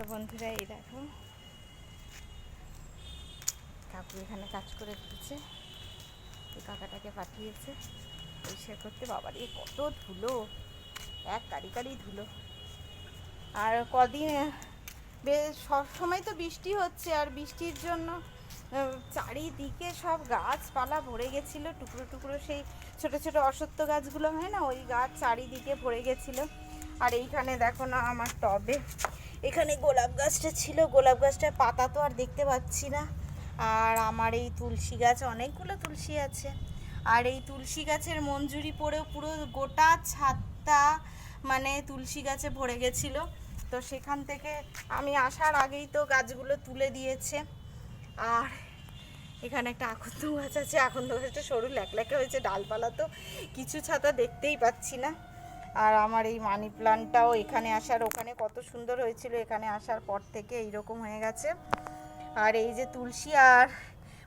তো বন্ধুরা, এই দেখো। কাকু এখানে কাজ করে দিচ্ছে এই কাকাটাকে পাঠিয়েছে। পরিষ্কার করতে। বাবার, এ কত ধুলো। এক কারি কারি ধুলো। আর কদিন বেশ সবসময় তো বৃষ্টি হচ্ছে। আর বৃষ্টির জন্য চারিদিকে সব গাছপালা ভরে গেছিল। টুকরো টুকরো সেই ছোট ছোট অসত্য গাছগুলো হয় না? ওই গাছ চারিদিকে ভরে গেছিল। আর এইখানে দেখো না, আমার টবে এখানে গোলাপ গাছটা ছিল, গোলাপ গাছটার পাতা তো আর দেখতে পাচ্ছি না। আর আমার এই তুলসী গাছ, অনেকগুলো তুলসী আছে। আর এই তুলসী গাছের মঞ্জুরি পড়েও পুরো গোটা ছাদটা মানে তুলসী গাছে ভরে গেছিল। তো সেখান থেকে আমি আসার আগেই তো গাছগুলো তুলে দিয়েছে। আর এখানে একটা আকন্দ গাছ আছে। আকন্দ গাছটা সরু ল্যাকল্যাকে হয়েছে, ডালপালা তো কিছু ছাতা দেখতেই পাচ্ছি না। আর আমার এই মানি প্লান্টটাও এখানে আসার, ওখানে কত সুন্দর হয়েছিল এখানে আসার পর থেকে, এইরকম হয়ে গেছে। আর এই যে তুলসী, আর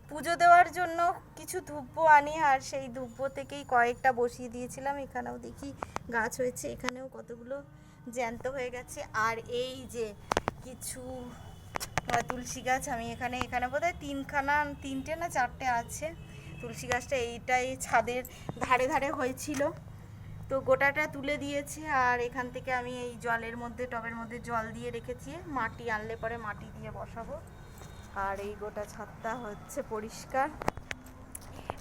পুজো দেওয়ার জন্য কিছু ধূপ্য আনি, আর সেই ধূপ্য থেকেই কয়েকটা বসিয়ে দিয়েছিলাম। এখানেও দেখি গাছ হয়েছে, এখানেও কতগুলো জ্যান্ত হয়ে গেছে। আর এই যে কিছু তুলসী গাছ আমি এখানে এখানে বোধ হয় তিনখানা, তিনটে না চারটে আছে। তুলসী গাছটা এইটাই ছাদের ধারে ধারে হয়েছিল। তো গোটাটা তুলে দিয়েছে আর এখান থেকে আমি এই জলের মধ্যে, টবের মধ্যে জল দিয়ে রেখেছি। মাটি আনলে পরে মাটি দিয়ে বসাবো। আর এই গোটা ছাদটা হচ্ছে পরিষ্কার।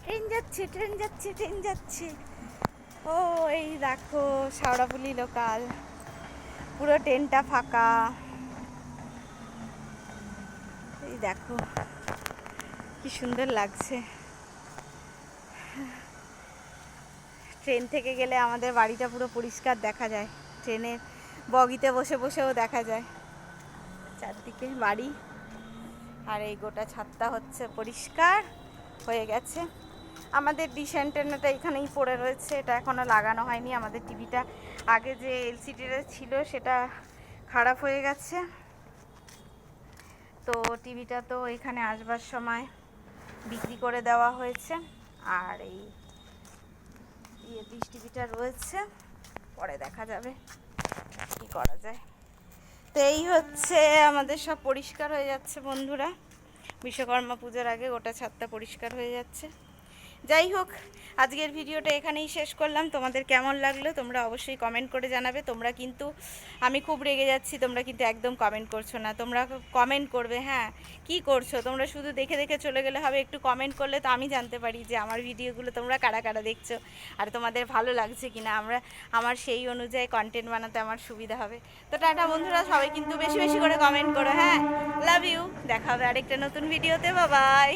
ট্রেন যাচ্ছে ট্রেন যাচ্ছে ট্রেন যাচ্ছে। ও, এই দেখো শাওড়াপুলি লোকাল। পুরো ট্রেনটা ফাঁকা। এই দেখো, কি সুন্দর লাগছে। ট্রেন থেকে গেলে আমাদের বাড়িটা পুরো পরিষ্কার দেখা যায়। ট্রেনের বগিতে বসে বসেও দেখা যায়। চারদিকে বাড়ি। আর এই গোটা ছাদটা হচ্ছে পরিষ্কার হয়ে গেছে। আমাদের ডিশ অ্যান্টেনাটা এখানেই পড়ে রয়েছে। এটা এখনও লাগানো হয়নি। আমাদের টিভিটা আগে যে এলসিডিটা ছিল সেটা খারাপ হয়ে গেছে। তো টিভিটা তো এখানে আসবার সময় বিক্রি করে দেওয়া হয়েছে। আর এই ইয়ে ডিশ টিভিটা রয়েছে, পরে দেখা যাবে কি করা যায়। তো এই হচ্ছে আমাদের সব পরিষ্কার হয়ে যাচ্ছে বন্ধুরা। বিশ্বকর্মা পুজোর আগে গোটা ছাদটা পরিষ্কার হয়ে যাচ্ছে। যাই হোক, আজকের ভিডিওটা এখানেই শেষ করলাম। তোমাদের কেমন লাগল তোমরা অবশ্যই কমেন্ট করে জানাবে। তোমরা কিন্তু, আমি খুব রেগে যাচ্ছি, তোমরা কিন্তু একদম কমেন্ট করছ না। তোমরা কমেন্ট করবে হ্যাঁ কি করছ? তোমরা শুধু দেখে দেখে চলে গেলে হবে, একটু কমেন্ট করলে তো আমি জানতে পারি যে আমার ভিডিওগুলো তোমরা কারা কারা দেখছ আর তোমাদের ভালো লাগছে কি না আমরা, আমার সেই অনুযায়ী কন্টেন্ট বানাতে আমার সুবিধা হবে। তো টাটা বন্ধুরা, সবাই কিন্তু বেশি বেশি করে কমেন্ট করো হ্যাঁ। লাভ ইউ দেখা হবে আরেকটা নতুন ভিডিওতে বাবাই